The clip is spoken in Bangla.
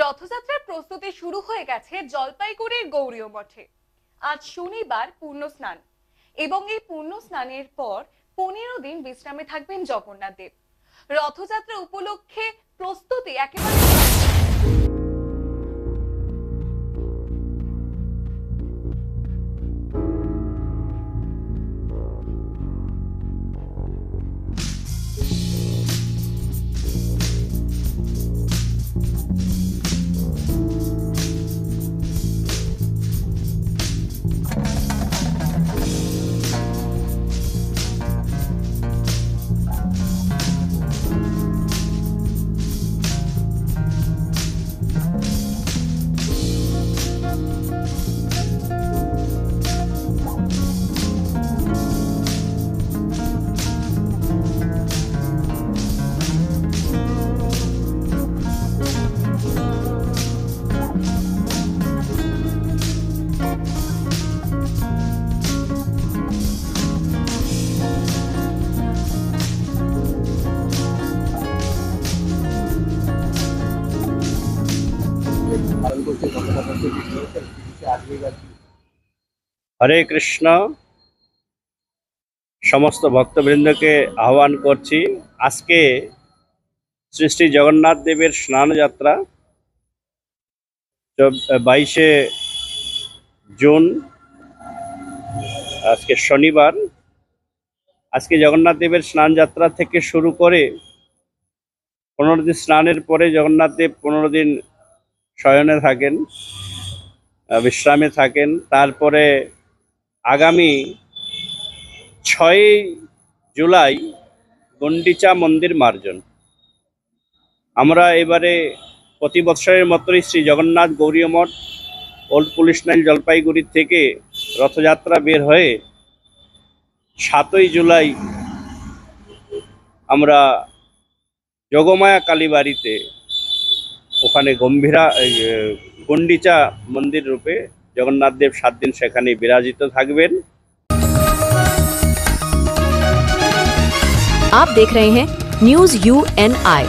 রথযাত্রার প্রস্তুতি শুরু হয়ে গেছে জলপাইগুড়ির গৌরীয় মঠে। আজ শনিবার পূর্ণ স্নান। এবং এই পূর্ণ স্নানের পর পনেরো দিন বিশ্রামে থাকবেন জগন্নাথ দেব। রথযাত্রা উপলক্ষে প্রস্তুতি একেবারে হরে কৃষ্ণ। সমস্ত ভক্তবৃন্দকে আহ্বান করছি, আজকে শ্রী শ্রী জগন্নাথ দেবের স্নানযাত্রা বাইশে জুন, আজকে শনিবার। আজকে জগন্নাথ দেবের স্নানযাত্রা থেকে শুরু করে পনেরো দিন স্নানের পরে জগন্নাথ দেব পনেরো দিন শয়নে থাকেন বিশ্রামে থাকেন। তারপরে আগামী ছয়ই জুলাই গন্ডিচা মন্দির মার্জন। আমরা এবারে প্রতি বৎসরের মতোই Shri Jagannath Gaudiya Math, old police line Jalpaiguri থেকে রথযাত্রা বের হয়ে সাতই জুলাই আমরা যোগমায়া কালীবাড়িতে ওখানে গম্ভীরা এই, এ, গন্ডিচা মন্দির রূপে জগন্নাথ দেব সাত দিন সেখানে বিরাজিত থাকবেন आप देख रहे हैं न्यूज यू एन आई